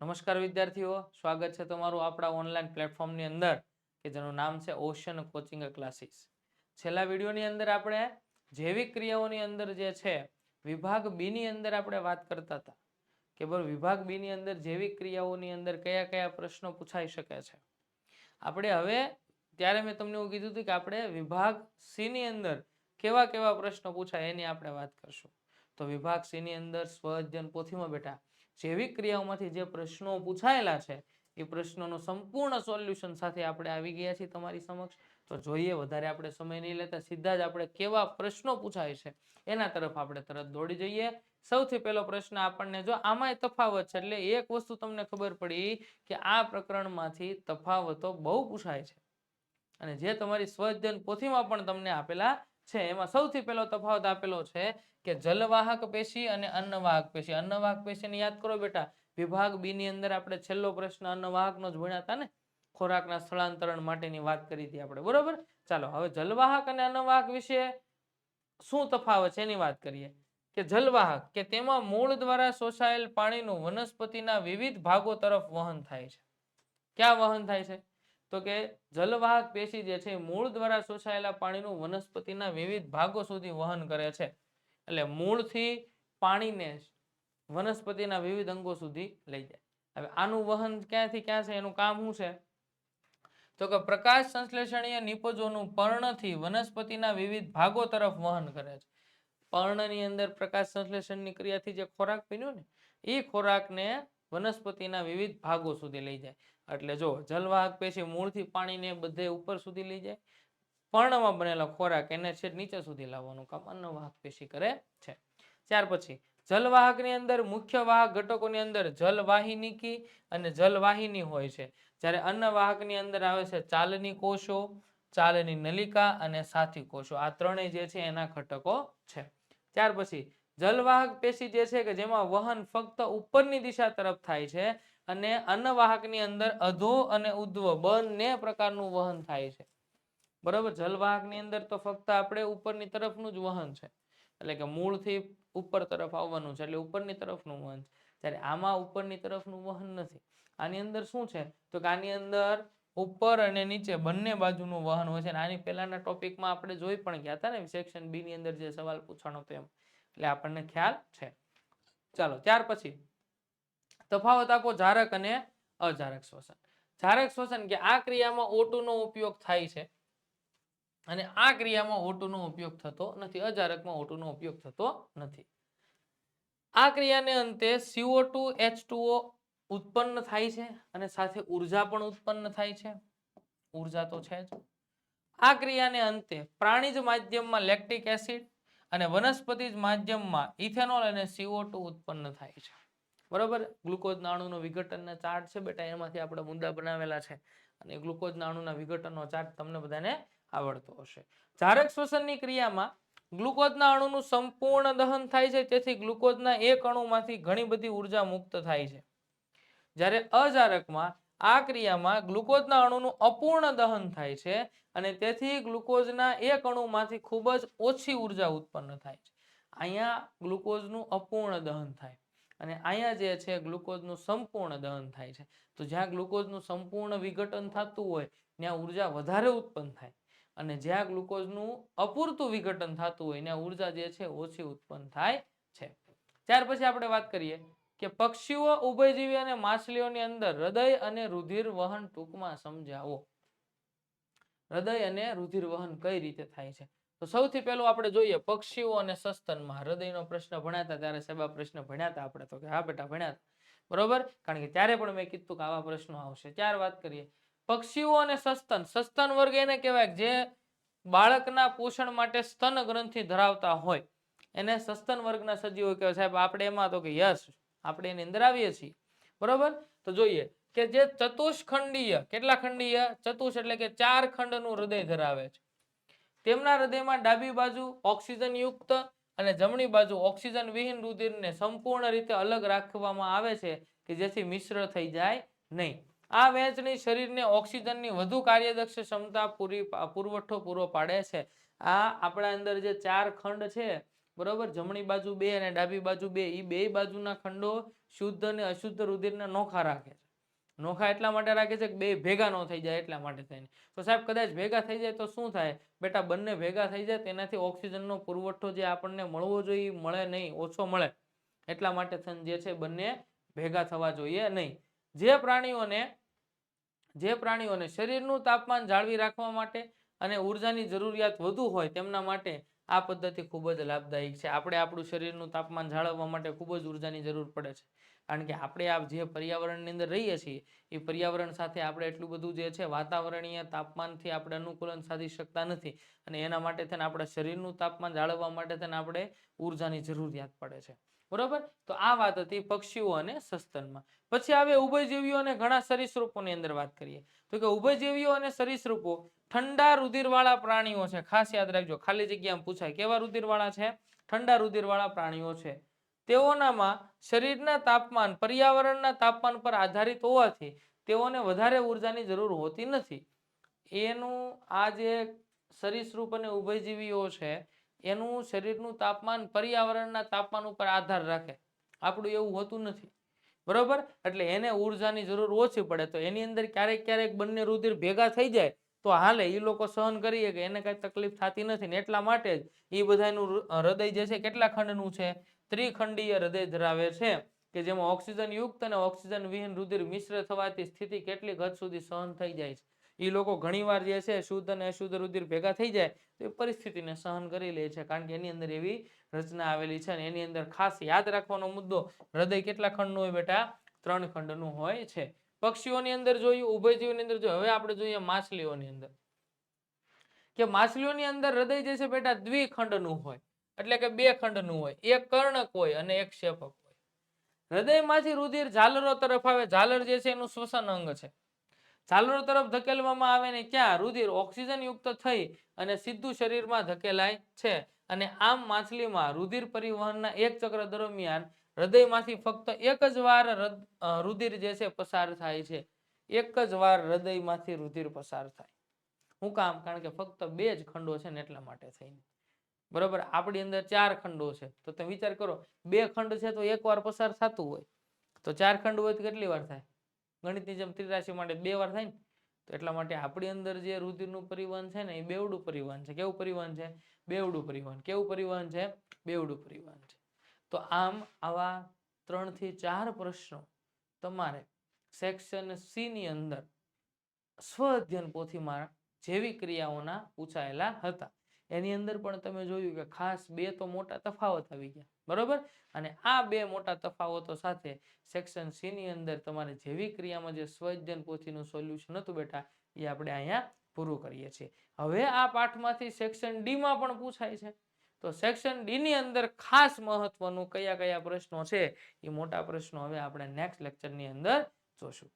નમસ્કાર વિદ્યાર્થીઓ, સ્વાગત છે તમારું આપણા ઓનલાઈન પ્લેટફોર્મની અંદર કે જેનું નામ છે ઓશન કોચિંગ ક્લાસીસ છેલ્લા વિડીયોની અંદર આપણે જૈવિક ક્રિયાઓની અંદર જે છે, વિભાગ બીની અંદર આપણે વાત કરતા હતા. કે બરાબર વિભાગ બીની અંદર જૈવિક ક્રિયાઓની અંદર કયા કયા પ્રશ્નો પૂછાઈ શકે છે? આપણે હવે, ત્યારે મેં તમને એવું કીધું હતું કે આપણે વિભાગ સી ની અંદર કેવા કેવા પ્રશ્નો પૂછાય એની આપણે વાત કરશું. તો વિભાગ સીની અંદર સ્વ અધ્યયન પોથીમાં બેઠા જૈવિક ક્રિયાઓમાંથી જે પ્રશ્નો પૂછાયેલા છે, એ પ્રશ્નોનું સંપૂર્ણ સોલ્યુશન સાથે આપણે આવી ગયા છીએ તમારી સમક્ષ. તો જોઈએ, વધારે આપણે સમય નહીં લેતા, સીધા જ આપણે કેવા પ્રશ્નો પૂછાય છે, એના તરફ આપણે તરત દોડી જઈએ. સૌથી પહેલો પ્રશ્ન આપણને જો આમાંય તફાવત છે, એટલે એક વસ્તુ તમને ખબર પડી કે આ પ્રકરણમાંથી તફાવતો બહુ પૂછાય છે. અને જે તમારી સ્વજન પોથીમાં પણ તમને આપેલા છે. એમાં સૌથી પહેલો તફાવત આપેલો છે કે જલવાહક પેશી અને અન્નવાહક પેશી. અન્નવાહક પેશીને યાદ કરો બેટા, વિભાગ બી ની અંદર આપણે છેલ્લો પ્રશ્ન અન્નવાહકનો જ ભણ્યા હતા ને? ખોરાકના સ્થળાંતરણ માટેની વાત કરી હતી આપણે. બરોબર? ચાલો, હવે જલવાહક અને અન્નવાહક વિશે શું તફાવત છે એની વાત કરીએ. કે જલવાહક, કે તેમાં મૂળ દ્વારા શોષાયેલ પાણીનું વનસ્પતિના વિવિધ ભાગો તરફ વહન થાય છે. ક્યાં વહન થાય છે? તો કે જલવાહક પેશી જે છે મૂળ દ્વારા શોષાયેલા પાણીનું વનસ્પતિના વિવિધ ભાગો સુધી વહન કરે છે. એટલે મૂળથી પાણીને વનસ્પતિના વિવિધ અંગો સુધી લઈ જાય. હવે આનું વહન ક્યાંથી ક્યાં છે? એનું કામ શું છે? તો કે પ્રકાશ સંશ્લેષણીય નિપજોનું પર્ણથી વનસ્પતિના વિવિધ ભાગો તરફ વહન કરે છે. પર્ણની અંદર પ્રકાશ સંશ્લેષણની ક્રિયાથી જે ખોરાક પીન્યો ને એ ખોરાકને વનસ્પતિના વિવિધ ભાગો સુધી લઈ જાય. એટલે જો જલવાહક પેશી મૂળથી પાણીને બધે ઉપર સુધી લઈ જાય પર્ણમાં બનેલા ખોરાક એને છેક નીચે સુધી લાવવાનું કામ અન્નવાહક પેશી કરે છે. ત્યાર પછી જલવાહકની અંદર મુખ્ય વાહક ઘટકોની અંદર જલવાહિનીકી અને જલવાહિની હોય છે. જ્યારે અન્નવાહકની અંદર આવે છે ચાલની કોષો, ચાલની નલિકા અને સાથી કોષો. આ ત્રણેય જે છે એના ઘટકો છે. ત્યાર પછી જલવાહક પેશી જે છે કે જેમાં વહન ફક્ત ઉપરની દિશા તરફ થાય છે અને અન્નવાહકની અંદર અધો અને ઉદ્વ બંને પ્રકારનું વહન થાય છે. બરાબર? જલવાહકની અંદર તો ફક્ત આપણે ઉપરની તરફનું જ વહન છે. એટલે કે મૂળથી ઉપર તરફ આવવાનું છે, એટલે ઉપરની તરફનું વહન છે. ત્યારે આમાં ઉપરની તરફનું વહન નથી. આની અંદર શું છે? તો કે આની અંદર ઉપર અને નીચે બંને બાજુનું વહન હોય છે. અને આની પહેલાના ટોપિકમાં આપણે જોઈ પણ ગયા હતા ને સેક્શન બી ની અંદર જે સવાલ પૂછવાનો હતો એમ. એટલે આપણને ખ્યાલ છે. ચાલો, ત્યાર પછી તફાવત આપો જારક અને અજારક શ્વસન. જારક શ્વસન કે આ ક્રિયામાં ઓટુ નો ઉપયોગ થાય છે અને આ ક્રિયામાં ઓટુ નો ઉપયોગ થતો નથી, અજારકમાં ઓટુ નો ઉપયોગ થતો નથી. આ ક્રિયાને અંતે CO2 H2O ઉત્પન્ન થાય છે અને સાથે ઊર્જા પણ ઉત્પન્ન થાય છે. ઊર્જા તો છે જ. આ ક્રિયાને અંતે પ્રાણીજ માધ્યમમાં લેક્ટિક એસિડ અને વનસ્પતિજ માધ્યમમાં ઇથેનોલ અને CO2 ઉત્પન્ન થાય છે. બરોબર? ગ્લુકોઝના અણુનો વિઘટનના ચાર્ટ છે બેટા, એમાંથી આપણે મુદ્દા બનાવેલા છે. અને ગ્લુકોઝના અણુના વિઘટનનો ચાર્ટ તમને બધાને આવડતો હશે. જારક શ્વસનની ક્રિયામાં ગ્લુકોઝના અણુનું સંપૂર્ણ દહન થાય છે, તેથી ગ્લુકોઝના એક અણુમાંથી ઘણી બધી ઊર્જા મુક્ત થાય છે. જ્યારે અજારકમાં આ ક્રિયામાં ગ્લુકોઝના અણુનું અપૂર્ણ દહન થાય છે અને તેથી ગ્લુકોઝના એક અણુમાંથી ખૂબ જ ઓછી ઊર્જા ઉત્પન્ન થાય છે. અહીંયા ગ્લુકોઝનું અપૂર્ણ દહન થાય. અને અહીંયા જે છે ગ્લુકોઝનું સંપૂર્ણ દહન થાય છે. તો જ્યાં ગ્લુકોઝનું સંપૂર્ણ વિઘટન થતું હોય, ત્યાં ઊર્જા વધારે ઉત્પન્ન થાય. અને જ્યાં ગ્લુકોઝનું અપૂરતું વિઘટન થતું હોય, ત્યાં ઊર્જા જે છે ઓછી ઉત્પન્ન થાય છે. ત્યાર પછી આપણે વાત કરીએ કે પક્ષીઓ ઉભયજીવી અને માછલીઓની અંદર હૃદય અને રુધિર વહન ટૂંકમાં સમજાવો. હૃદય અને રુધિર વહન કઈ રીતે થાય છે? તો સૌથી પહેલું આપણે જોઈએ પક્ષીઓ અને સસ્તનમાં હૃદયનો પ્રશ્ન ભણ્યા હતા ત્યારે સાહેબ આ પ્રશ્ન ભણ્યા આપણે તો કે હા બેટા ભણ્યા બરોબર? કારણ કે ત્યારે પણ મેં કીધું કે આવા પ્રશ્નો આવશે. ત્યાર વાત કરીએ. પક્ષીઓ અને સસ્તન. સસ્તન વર્ગ એને કહેવાય જે બાળકના પોષણ માટે સ્તન ગ્રંથિ ધરાવતા હોય. એને સસ્તન વર્ગના સજીવો કહેવાય. સાહેબ, આપણે એમાં તો કે યસ આપણે એની અંદર આવીએ છીએ. બરોબર? તો જોઈએ કે જે ચતુષ્ખંડીય, કેટલા ખંડીય? ચતુષ એટલે કે ચાર ખંડનું હૃદય ધરાવે છે. તેમના હૃદયમાં ડાબી બાજુ ઓક્સિજન યુક્ત અને જમણી બાજુ ઓક્સિજન વિહીન રુધિરને સંપૂર્ણ રીતે અલગ રાખવામાં આવે છે કે જેથી મિશ્ર થઈ જાય નહીં. આ વહેંચણી શરીરને ઓક્સિજનની વધુ કાર્યદક્ષ ક્ષમતા પૂરી પુરવઠો પૂરો પાડે છે. આ આપણા અંદર જે ચાર ખંડ છે, બરોબર? જમણી બાજુ બે અને ડાબી બાજુ બે એ બે બાજુના ખંડો શુદ્ધ અને અશુદ્ધ રુધિરને નોખા રાખે છે. નોખા એટલા માટે રાખે છે કે બે ભેગા ન થઈ જાય એટલા માટે થઈને. તો સાહેબ, કદાચ ભેગા થઈ જાય તો શું થાય? બેટા, બંને ભેગા થઈ જાય તેનાથી ઓક્સિજનનો પુરવઠો જે આપણને મળવો જોઈએ મળે નહીં, ઓછો મળે. એટલા માટે થઈને જે છે બંને ભેગા થવા જોઈએ નહીં. જે પ્રાણીઓને જે પ્રાણીઓને શરીરનું તાપમાન જાળવી રાખવા માટે અને ઉર્જાની જરૂરિયાત વધુ હોય તેમના માટે આ પદ્ધતિ ખૂબ જ લાભદાયક છે. આપણે આપણું શરીરનું તાપમાન જાળવવા માટે ખૂબ જ ઉર્જાની જરૂર પડે છે. કારણ કે આપણે આ જે પર્યાવરણની અંદર રહીએ છીએ, એ પર્યાવરણ સાથે આપણે એટલું બધું જે છે, વાતાવરણીય તાપમાનથી આપણે અનુકૂલન સાધી શકતા નથી અને એના માટે થઈને આપણા શરીરનું તાપમાન જાળવવા માટે થઈને આપણે ઉર્જાની જરૂરિયાત પડે છે. બરોબર? તો આ વાત હતી પક્ષીઓ અને સસ્તનમાં. પછી આવે ઉભયજીવીઓ અને ઘણા સરીસૃપોની અંદર વાત કરીએ. તો કે ઉભયજીવીઓ અને સરીસૃપો ઠંડા રુધિરવાળા પ્રાણીઓ છે. ખાસ યાદ રાખજો, ખાલી જગ્યામાં પૂછાય, કેવા રુધિરવાળા છે? ઠંડા રુધિરવાળા પ્રાણીઓ છે. તેઓનામાં શરીરના તાપમાન, પર્યાવરણના તાપમાન પર આધારિત હોવાથી તેઓને વધારે ઉર્જાની જરૂર હોતી નથી. એનું આ જે સરીસૃપ અને ઉભયજીવીઓ છે એનું શરીરનું તાપમાન, પર્યાવરણના તાપમાન ઉપર આધાર રાખે. આપણું એવું હોતું નથી. બરોબર? એટલે એને ઉર્જાની જરૂર ઓછી પડે. તો એની અંદર ક્યારેક ક્યારેક બંને રુધિર ભેગા થઈ જાય, તો હાલે એ લોકો સહન કરીએ કે એને કાંઈ તકલીફ થતી નથી ને એટલા માટે જ એ બધાનું હૃદય જે છે, કેટલા ખંડનું છે? ત્રિખંડીય હૃદય ધરાવે છે કે જેમાં ઓક્સિજન યુક્ત અને ઓક્સિજન વિહીન રુધિર મિશ્ર થવાથી સ્થિતિ કેટલીક હદ સુધી સહન થઈ જાય છે. એ લોકો ઘણીવાર જે છે શુદ્ધ અને અશુદ્ધ રુધિર ભેગા થઈ જાય તો એ પરિસ્થિતિને સહન કરી લે છે. કારણ કે એની અંદર એવી રચના આવેલી છે અને એની અંદર ખાસ યાદ રાખવાનો મુદ્દો, હૃદય કેટલા ખંડનું હોય બેટા? ત્રણ ખંડનું હોય છે. પક્ષીઓની અંદર જોયું ઉભયજીવની અંદર જોયું હવે આપણે જોઈએ માછલીઓની અંદર. કે માછલીઓની અંદર હૃદય જે છે બેટા દ્વિખંડનું હોય. એટલે કે બે ખંડનું હોય. એક કર્ણક હોય અને એક શેપક હોય. હૃદયમાંથી રુધિર ઝાલરો તરફ આવે. ઝાલર જે છે એનું શ્વસન અંગ છે. ઝાલરો તરફ ધકેલવામાં આવે ને ક્યાં? રુધિર ઓક્સિજન યુક્ત થઈ અને સીધું શરીરમાં ધકેલાય છે. અને આમ માછલીમાં રુધિર પરિવહનના એક ચક્ર દરમિયાન હૃદયમાંથી ફક્ત એક જ વાર રુધિર જે છે પસાર થાય છે. એક જ વાર હૃદયમાંથી રુધિર પસાર થાય. હું કામ? કારણ કે ફક્ત બે જ ખંડો છે ને એટલા માટે થઈને. બરોબર? આપણી અંદર ચાર ખંડો છે. તો તમે વિચાર કરો, બે ખંડ છે તો એક વાર પસાર થતું હોય. તો ચાર ખંડ હોય તો કેટલી વાર થાય? ગણિતની જેમ ત્રિરાશી માટે બે વાર થાય ને, તો એટલા માટે આપણી અંદર જે રુધિરનું પરિવહન છે ને, એ બેવડું પરિવહન છે. કેવું પરિવહન છે? બેવડું પરિવહન. કેવું પરિવહન છે? બેવડું પરિવહન છે. તો આમ આવા ત્રણથી ચાર પ્રશ્નો તમારે સેક્શન સી ની અંદર સ્વ અધ્યયન પોથીમાં જેવી ક્રિયાઓના પૂછાયેલા હતા. એની અંદર પણ તમે જોયું કે ખાસ બે તો મોટા તફાવત આવી ગયા, બરોબર? અને આ બે મોટા તફાવતો સાથે સેક્શન સી ની અંદર તમારે જેવી ક્રિયામાં જે સ્વજન પોથીનું સોલ્યુશન હતું બેટા, એ આપણે અહીંયા પૂરું કરીએ છીએ. હવે આ પાઠમાંથી સેક્શન ડી માં પણ પૂછાય છે. તો સેક્શન ડી ની અંદર ખાસ મહત્વનું કયા કયા પ્રશ્નો છે, એ મોટા પ્રશ્નો હવે આપણે નેક્સ્ટ લેક્ચરની અંદર જોશું.